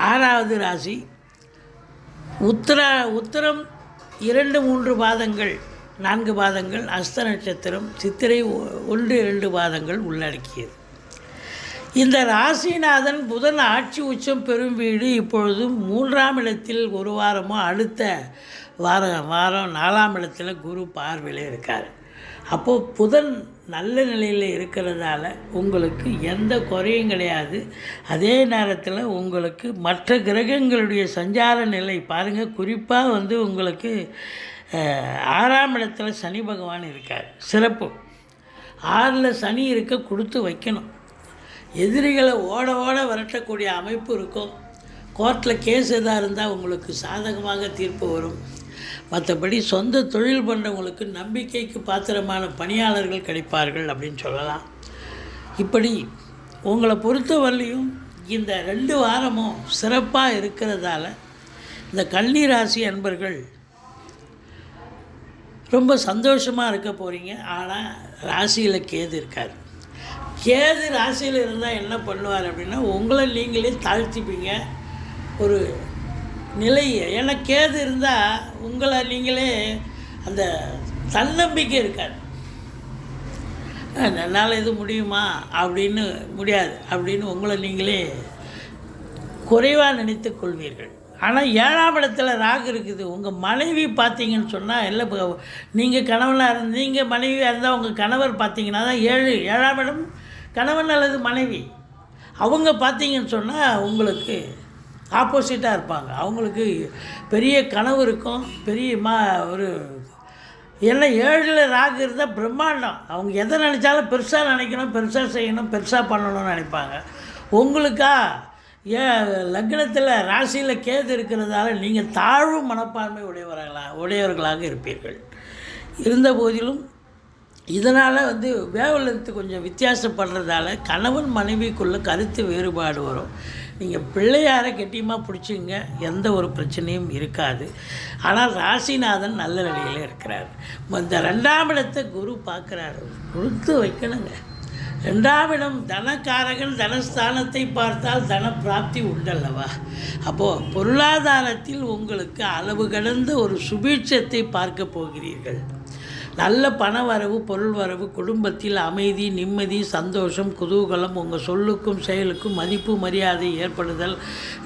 ஆறாவது ராசி. உத்தரா உத்தரம் இரண்டு மூன்று பாதங்கள் நான்கு பாதங்கள் அஸ்த நட்சத்திரம் சித்திரை ஒ- ஒன்று இரண்டு பாதங்கள் உள்ளடக்கியது. இந்த ராசிநாதன் புதன் ஆட்சி உச்சம் பெறும் வீடு இப்பொழுது மூன்றாம் இடத்தில் ஒரு வாரமோ அடுத்த வாரம் வாரம் நாலாம் இடத்துல குரு பார்வையில் இருக்கார். அப்போது புதன் நல்ல நிலையில் இருக்கிறதால உங்களுக்கு எந்த குறையும் கிடையாது. அதே நேரத்தில் உங்களுக்கு மற்ற கிரகங்களுடைய சஞ்சார நிலை பாருங்கள் குறிப்பாக வந்து உங்களுக்கு ஆறாம் இடத்துல சனி பகவான் இருக்கார். சிறப்பு. ஆறில் சனி இருக்க கொடுத்து வைக்கணும். எதிரிகளை ஓட ஓட விரட்டக்கூடிய அமைப்பு இருக்கும். கோர்ட்டில் கேஸ் எதாக இருந்தால் உங்களுக்கு சாதகமாக தீர்ப்பு வரும். மற்றபடி சொந்த தொழில் பண்ணுறவங்களுக்கு நம்பிக்கைக்கு பாத்திரமான பணியாளர்கள் கிடைப்பார்கள் அப்படின்னு சொல்லலாம். இப்படி உங்களை பொறுத்தவரையிலையும் இந்த ரெண்டு வாரமும் சிறப்பாக இருக்கிறதால இந்த கன்னி ராசி அன்பர்கள் ரொம்ப சந்தோஷமாக இருக்க போகிறீங்க ஆனால் ராசியில் கேது இருக்கார். கேது ராசியில் இருந்தால் என்ன பண்ணுவார் அப்படின்னா உங்களை நீங்களே தாழ்த்திப்பீங்க. ஒரு நிலை ஏன்னா கேது இருந்தால் உங்களை நீங்களே அந்த தன்னம்பிக்கை இருக்காது. என்னால் இது முடியுமா? அப்படின்னு முடியாது. அப்படின்னு உங்களை நீங்களே குறைவாக நினைத்து கொள்வீர்கள். ஆனால் ஏழாம் இடத்துல ராகு இருக்குது. உங்கள் மனைவி பார்த்தீங்கன்னு சொன்னால் இல்லை இப்போ நீங்கள் கணவனாக இருந்து நீங்கள் மனைவியாக இருந்தால் உங்கள் கணவர் பார்த்தீங்கன்னா தான் ஏழு ஏழாம் இடம் கணவன் அல்லது மனைவி. அவங்க பார்த்தீங்கன்னு சொன்னால் உங்களுக்கு ஆப்போசிட்டாக இருப்பாங்க. அவங்களுக்கு பெரிய கனவு இருக்கும். பெரிய மா ஒரு எல்லாம் ஏழில் ராகு இருந்தால் பிரம்மாண்டம். அவங்க எதை நினச்சாலும் பெருசாக நினைக்கணும் பெருசாக செய்யணும் பெருசாக பண்ணணும்னு நினைப்பாங்க. உங்களுக்கா ஏன் லக்னத்தில் ராசியில் கேது இருக்கிறதால நீங்கள் தாழ்வு மனப்பான்மை உடையவர்களாக உடையவர்களாக இருப்பீர்கள். இருந்த போதிலும் இதனால் வந்து வேவலத்து கொஞ்சம் வித்தியாசப்படுறதால கணவன் மனைவிக்குள்ளே கருத்து வேறுபாடு வரும். நீங்கள் பிள்ளையாரை கெட்டியமாக பிடிச்சிங்க எந்த ஒரு பிரச்சனையும் இருக்காது. ஆனால் ராசிநாதன் நல்ல நிலையில் இருக்கிறார். இந்த ரெண்டாம் இடத்தை குரு பார்க்குறாரு. கொடுத்து வைக்கணுங்க. ரெண்டாம் இடம் தனக்காரகன் தனஸ்தானத்தை பார்த்தால் தன பிராப்தி உண்டல்லவா? அப்போது பொருளாதாரத்தில் உங்களுக்கு அளவு கடந்த ஒரு சுபீட்சத்தை பார்க்க போகிறீர்கள். நல்ல பண வரவு பொருள் வரவு குடும்பத்தில் அமைதி நிம்மதி சந்தோஷம் குதூகலம் உங்கள் சொல்லுக்கும் செயலுக்கும் மதிப்பு மரியாதை ஏற்படுதல்.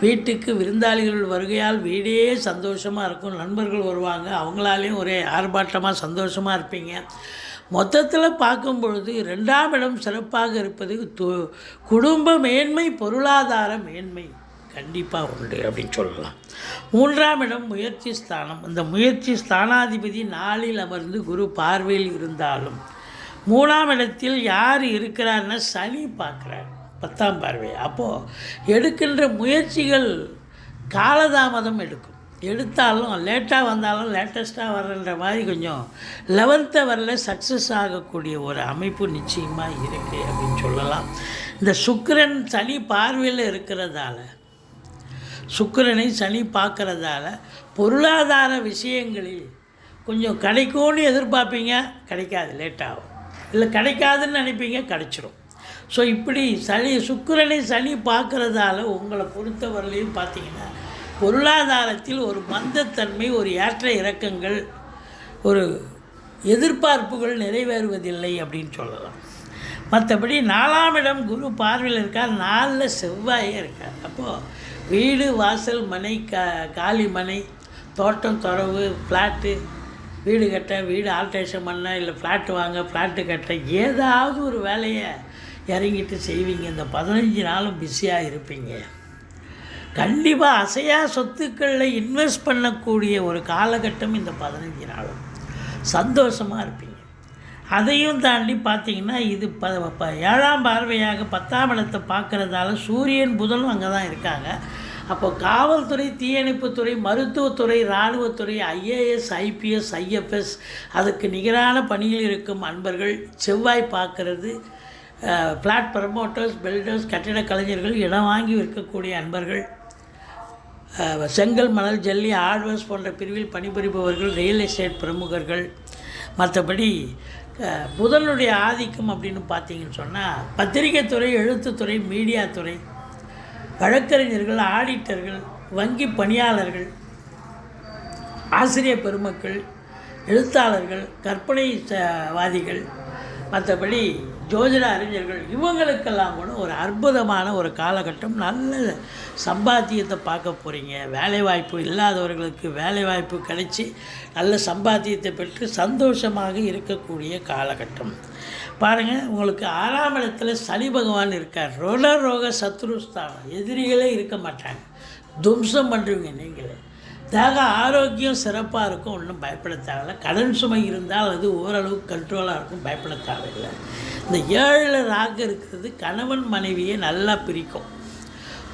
வீட்டுக்கு விருந்தாளிகள் வருகையால் வீடே சந்தோஷமாக இருக்கும். நண்பர்கள் வருவாங்க. அவங்களாலேயும் ஒரே ஆர்ப்பாட்டமாக சந்தோஷமாக இருப்பீங்க. மொத்தத்தில் பார்க்கும் பொழுது ரெண்டாம் இடம் சிறப்பாக இருப்பது குடும்ப மேன்மை பொருளாதார மேன்மை. கண்டிப்பாக உண்டு அப்படின்னு சொல்லலாம். மூன்றாம் இடம் முயற்சி ஸ்தானம். இந்த முயற்சி ஸ்தானாதிபதி நாளில் அமர்ந்து குரு பார்வையில் இருந்தாலும் மூணாம் இடத்தில் யார் இருக்கிறார்னா சனி பார்க்குறார். பத்தாம் பார்வை. அப்போது எடுக்கின்ற முயற்சிகள் காலதாமதம் எடுக்கும். எடுத்தாலும் லேட்டாக வந்தாலும் லேட்டஸ்ட்டாக வர்றன்ற மாதிரி கொஞ்சம் லெவன்த்தை வரல சக்ஸஸ் ஆகக்கூடிய ஒரு அமைப்பு நிச்சயமாக இருக்குது அப்படின்னு சொல்லலாம். இந்த சுக்கரன் சனி பார்வையில் இருக்கிறதால சுக்கிரனை சனி பார்க்குறதால பொருளாதார விஷயங்களில் கொஞ்சம் கிடைக்கும்னு எதிர்பார்ப்பீங்க கிடைக்காது லேட்டாகும். இல்லை கிடைக்காதுன்னு நினைப்பீங்க கிடைச்சிரும். ஸோ இப்படி சனி சுக்கிரனை சனி பார்க்குறதால உங்களை பொறுத்தவரையிலையும் பார்த்தீங்கன்னா பொருளாதாரத்தில் ஒரு மந்தத்தன்மை ஒரு ஏற்ற இறக்கங்கள் ஒரு எதிர்பார்ப்புகள் நிறைவேறுவதில்லை அப்படின்னு சொல்லலாம். மற்றபடி நாலாம் இடம் குரு பார்வையில் இருக்கார் நாலில் செவ்வாயே இருக்கார். அப்போது வீடு வாசல் மனை கா காலி மனை தோட்டம் துறவு ஃப்ளாட்டு வீடு கட்ட வீடு ஆல்ட்ரேஷன் பண்ண இல்லை ஃப்ளாட்டு வாங்க ஃப்ளாட்டு கட்ட ஏதாவது ஒரு வேலையை இறங்கிட்டு செய்வீங்க. இந்த பதினஞ்சு நாளும் பிஸியாக இருப்பீங்க. கண்டிப்பாக அசையா சொத்துக்களில் இன்வெஸ்ட் பண்ணக்கூடிய ஒரு காலகட்டம் இந்த பதினஞ்சு நாளும். சந்தோஷமாக இருப்பீங்க. அதையும் தாண்டி பார்த்தீங்கன்னா இது ப ப ஏழாம் பார்வையாக பத்தாம் இடத்தை பார்க்குறதால சூரியன் புதனும் அங்கே தான் இருக்காங்க. அப்போ காவல்துறை தீயணைப்புத்துறை மருத்துவத்துறை இராணுவத்துறை ஐஏஎஸ் ஐபிஎஸ் ஐஎஃப்எஸ் அதுக்கு நிகரான பணியில் இருக்கும் அன்பர்கள் செவ்வாய் பார்க்கறது. ஃப்ளாட் ப்ரமோட்டர்ஸ் பில்டர்ஸ் கட்டிட கலைஞர்கள் இடம் வாங்கி விற்கக்கூடிய அன்பர்கள். செங்கல் மணல் ஜல்லி ஆழ்வர்ஸ் போன்ற பிரிவில் பணிபுரிபவர்கள் ரியல் எஸ்டேட் பிரமுகர்கள். மற்றபடி புதனுடைய ஆதிக்கம் அப்படின்னு பார்த்தீங்கன்னு சொன்னால் பத்திரிகைத்துறை எழுத்துத்துறை மீடியாத்துறை வழக்கறிஞர்கள் ஆடிட்டர்கள் வங்கி பணியாளர்கள் ஆசிரியர் பெருமக்கள் எழுத்தாளர்கள் கற்பனை வாதிகள் மற்றபடி ஜோதிட அறிஞர்கள் இவங்களுக்கெல்லாம் கூட ஒரு அற்புதமான ஒரு காலகட்டம் நல்ல சம்பாத்தியத்தை பார்க்க போகிறீங்க வேலைவாய்ப்பு இல்லாதவர்களுக்கு வேலைவாய்ப்பு கிடைச்சி நல்ல சம்பாத்தியத்தை பெற்று சந்தோஷமாக இருக்கக்கூடிய காலகட்டம். பாருங்கள் உங்களுக்கு ஆறாம் இடத்துல சனி பகவான் இருக்கார். ரோட ரோக சத்ருஸ்தானம். எதிரிகளே இருக்க மாட்டாங்க. தும்சம் பண்ணுறீங்க நீங்களே. தேக ஆரோக்கியம் சிறப்பாக இருக்கும் ஒன்றும் பயப்பட தேவையில்ல. கடன் சுமை இருந்தால் அது ஓரளவுக்கு கண்ட்ரோலாக இருக்கும் பயப்பட தேவையில்லை. இந்த ஏழில் ராகு இருக்கிறது கணவன் மனைவியை நல்லா பிரிக்கும்.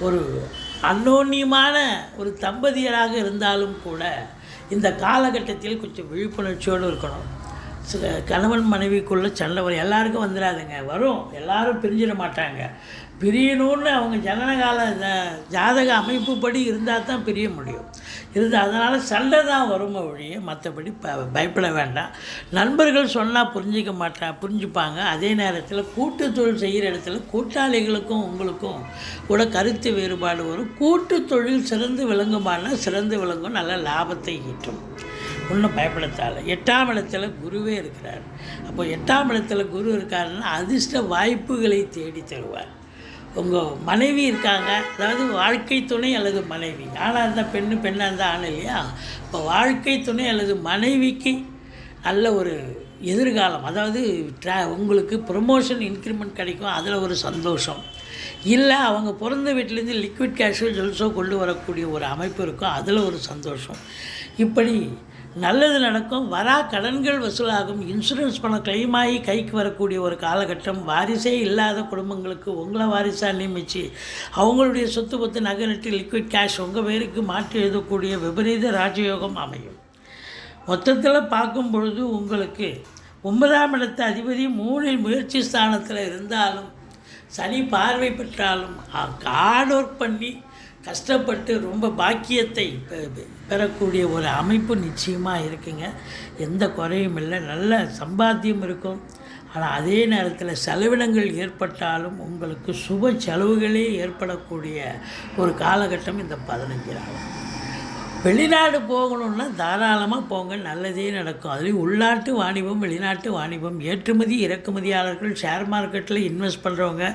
ஒரு அன்னோன்யமான ஒரு தம்பதியராக இருந்தாலும் கூட இந்த காலகட்டத்தில் கொஞ்சம் விழிப்புணர்ச்சியோடு இருக்கணும். சில கணவன் மனைவிக்குள்ளே சண்டை வரும். எல்லாருக்கும் வந்துடாதுங்க. வரும். எல்லாரும் பிரிஞ்சிட மாட்டாங்க. பிரியணும்னு அவங்க ஜனனகால ஜாதக அமைப்புப்படி இருந்தால் தான் பிரிய முடியும். இருந்து அதனால் சண்டை தான் வரும் ஒழிய மற்றபடி ப பயப்பட வேண்டாம். நண்பர்கள் சொன்னால் புரிஞ்சிக்க மாட்டா புரிஞ்சுப்பாங்க. அதே நேரத்தில் கூட்டு தொழில் செய்கிற இடத்துல கூட்டாளிகளுக்கும் உங்களுக்கும் கூட கருத்து வேறுபாடு வரும். கூட்டு தொழில் சிறந்து விளங்குமானா சிறந்து விளங்கும் நல்ல லாபத்தை ஈட்டும். ஒன்றும் பயப்படத்தால். எட்டாம் இடத்துல குருவே இருக்கிறார். அப்போ எட்டாம் இடத்துல குரு இருக்காருன்னா அதிர்ஷ்ட வாய்ப்புகளை தேடி தருவார். உங்கள் மனைவி இருக்காங்க. அதாவது வாழ்க்கை துணை அல்லது மனைவி. ஆணாக இருந்தால் பெண்ணு பெண்ணாக இருந்தால் ஆண் இல்லையா? இப்போ வாழ்க்கை துணை அல்லது மனைவிக்கு நல்ல ஒரு எதிர்காலம். அதாவது ட்ரா உங்களுக்கு ப்ரொமோஷன் இன்க்ரிமெண்ட் கிடைக்கும். அதில் ஒரு சந்தோஷம். இல்லை அவங்க பிறந்த வீட்டிலேருந்து லிக்விட் கேஷோ ஜெல்ஸோ கொண்டு வரக்கூடிய ஒரு அமைப்பு இருக்கும். அதில் ஒரு சந்தோஷம். இப்படி நல்லது நடக்கும் வரா கடன்கள் வசூலாகும் இன்சூரன்ஸ் பணம் claim ஆகி கைக்கு வரக்கூடிய ஒரு காலகட்டம் வாரிசே இல்லாத குடும்பங்களுக்கு உங்களை வாரிசாக நியமித்து அவங்களுடைய சொத்து பத்து நகை நட்டு லிக்விட் கேஷ் உங்கள் பேருக்கு மாற்றி எழுதக்கூடிய விபரீத ராஜயோகம் அமையும். மொத்தத்தில் பார்க்கும் பொழுது உங்களுக்கு ஒன்பதாம் இடத்து அதிபதி மூணில் முயற்சி ஸ்தானத்தில் இருந்தாலும் சனி பார்வை பெற்றாலும் ஹார்ட் ஒர்க் பண்ணி கஷ்டப்பட்டு ரொம்ப பாக்கியத்தை பெ- பெறக்கூடிய ஒரு அமைப்பு நிச்சயமாக இருக்குங்க. எந்த குறையும் இல்லை. நல்ல சம்பாத்தியம் இருக்கும். ஆனால் அதே நேரத்தில் செலவினங்கள் ஏற்பட்டாலும் உங்களுக்கு சுப செலவுகளே ஏற்படக்கூடிய ஒரு காலகட்டம் இந்த பதினஞ்சு நாள். வெளிநாடு போகணுன்னா தாராளமாக போங்க நல்லதே நடக்கும். அதுலேயும் உள்நாட்டு வாணிபம் வெளிநாட்டு வாணிபம் ஏற்றுமதி இறக்குமதியாளர்கள் ஷேர் மார்க்கெட்டில் இன்வெஸ்ட் பண்ணுறவங்க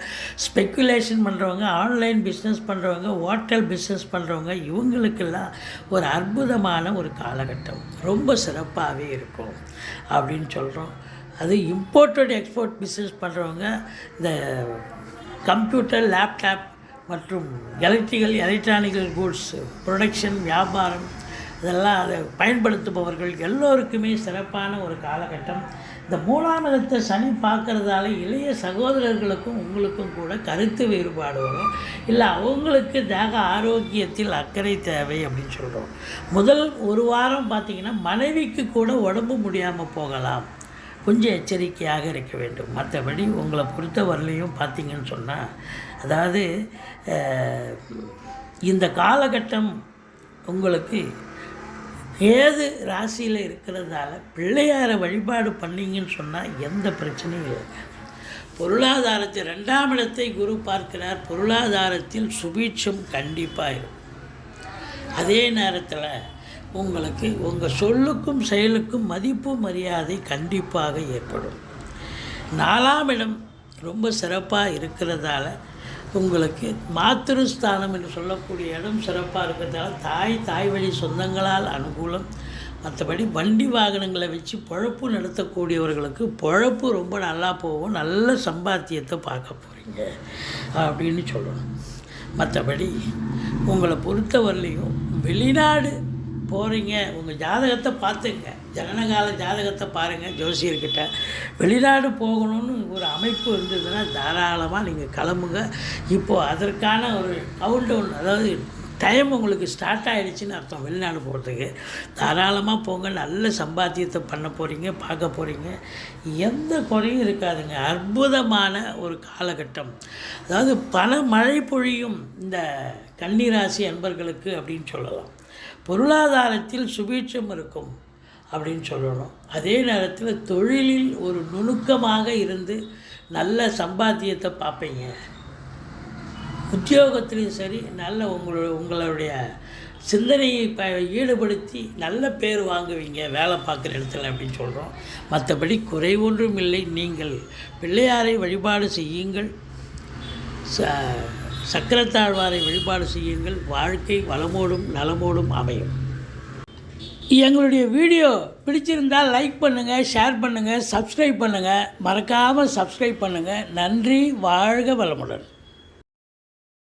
ஸ்பெக்குலேஷன் பண்ணுறவங்க ஆன்லைன் பிஸ்னஸ் பண்ணுறவங்க ஹோட்டல் பிஸ்னஸ் பண்ணுறவங்க இவங்களுக்கெல்லாம் ஒரு அற்புதமான ஒரு காலகட்டம். ரொம்ப சிறப்பாகவே இருக்கும் அப்படின்னு சொல்கிறோம் அது இம்போர்ட்டட் எக்ஸ்போர்ட் பிஸ்னஸ் பண்ணுறவங்க இந்த கம்ப்யூட்டர் லேப்டாப் மற்றும் எலக்ட்ரிக்கல் எலக்ட்ரானிக்கல் கூட்ஸ் ப்ரொடக்ஷன் வியாபாரம் இதெல்லாம் அதை பயன்படுத்துபவர்கள் எல்லோருக்குமே சிறப்பான ஒரு காலகட்டம். இந்த மூணாம் இடத்தை சனி பார்க்குறதால இளைய சகோதரர்களுக்கும் உங்களுக்கும் கூட கருத்து வேறுபாடு வரும். இல்லை அவங்களுக்கு தேக ஆரோக்கியத்தில் அக்கறை தேவை அப்படின்னு சொல்கிறோம் முதல் ஒரு வாரம் பார்த்திங்கன்னா மனைவிக்கு கூட உடம்பு முடியாமல் போகலாம். கொஞ்சம் எச்சரிக்கையாக இருக்க வேண்டும். மற்றபடி உங்களை பொறுத்தவரையிலையும் பார்த்தீங்கன்னு சொன்னால் அதாவது இந்த காலகட்டம் உங்களுக்கு ஏது ராசியில் இருக்கிறதால பிள்ளையாரை வழிபாடு பண்ணீங்கன்னு சொன்னால் எந்த பிரச்சனையும் இல்லை. பொருளாதாரத்தை ரெண்டாம் இடத்தை குரு பார்க்கிறார். பொருளாதாரத்தில் சுபீட்சம் கண்டிப்பாக இருக்கும். அதே நேரத்தில் உங்களுக்கு உங்கள் சொல்லுக்கும் செயலுக்கும் மதிப்பு மரியாதை கண்டிப்பாக ஏற்படும். நாலாம் இடம் ரொம்ப சிறப்பாக இருக்கிறதால உங்களுக்கு மாத்திருஸ்தானம் என்று சொல்லக்கூடிய இடம் சிறப்பாக இருக்கிறதால தாய் தாய் வழி சொந்தங்களால் அனுகூலம். மற்றபடி வண்டி வாகனங்களை வச்சு பொழப்பு நடத்தக்கூடியவர்களுக்கு பொழப்பு ரொம்ப நல்லா போகும். நல்ல சம்பாத்தியத்தை பார்க்க போகிறீங்க அப்படின்னு சொல்லணும். மற்றபடி உங்களை பொறுத்தவரையிலையும் வெளிநாடு போகிறீங்க உங்கள் ஜாதகத்தை பார்த்துங்க. ஜனனகால ஜாதகத்தை பாருங்கள் ஜோசியர்கிட்ட. வெளிநாடு போகணும்னு ஒரு அமைப்பு இருந்ததுன்னா தாராளமாக நீங்கள் கிளம்புங்க. இப்போது அதற்கான ஒரு கவுண்டவுன் அதாவது டைம் உங்களுக்கு ஸ்டார்ட் ஆகிடுச்சின்னு அர்த்தம் வெளிநாடு போகிறதுக்கு தாராளமாக போங்க நல்ல சம்பாத்தியத்தை பண்ண போகிறீங்க பார்க்க போகிறீங்க எந்த குறையும் இருக்காதுங்க. அற்புதமான ஒரு காலகட்டம். அதாவது பல மழை பொழியும் இந்த கன்னிராசி அன்பர்களுக்கு அப்படின்னு சொல்லலாம். பொருளாதாரத்தில் சுபீட்சம் இருக்கும் அப்படின்னு சொல்லணும். அதே நேரத்தில் தொழிலில் ஒரு நுணுக்கமாக இருந்து நல்ல சம்பாத்தியத்தை பார்ப்பீங்க. உத்தியோகத்திலையும் சரி நல்ல உங்களோட உங்களுடைய சிந்தனையை ப ஈடுபடுத்தி நல்ல பேர் வாங்குவீங்க வேலை பார்க்குற இடத்துல அப்படின்னு சொல்கிறோம் மற்றபடி குறை ஒன்றும் இல்லை. நீங்கள் பிள்ளையாரை வழிபாடு செய்யுங்கள். ச சக்கரத்தாழ்வாரை வழிபாடு செய்யுங்கள். வாழ்க்கை வளமோடும் நலமோடும் அமையும். எங்களுடைய வீடியோ பிடிச்சிருந்தால் லைக் பண்ணுங்கள் ஷேர் பண்ணுங்கள் சப்ஸ்கிரைப் பண்ணுங்கள் மறக்காமல் சப்ஸ்கிரைப் பண்ணுங்கள் நன்றி வாழ்க வளமுடன்.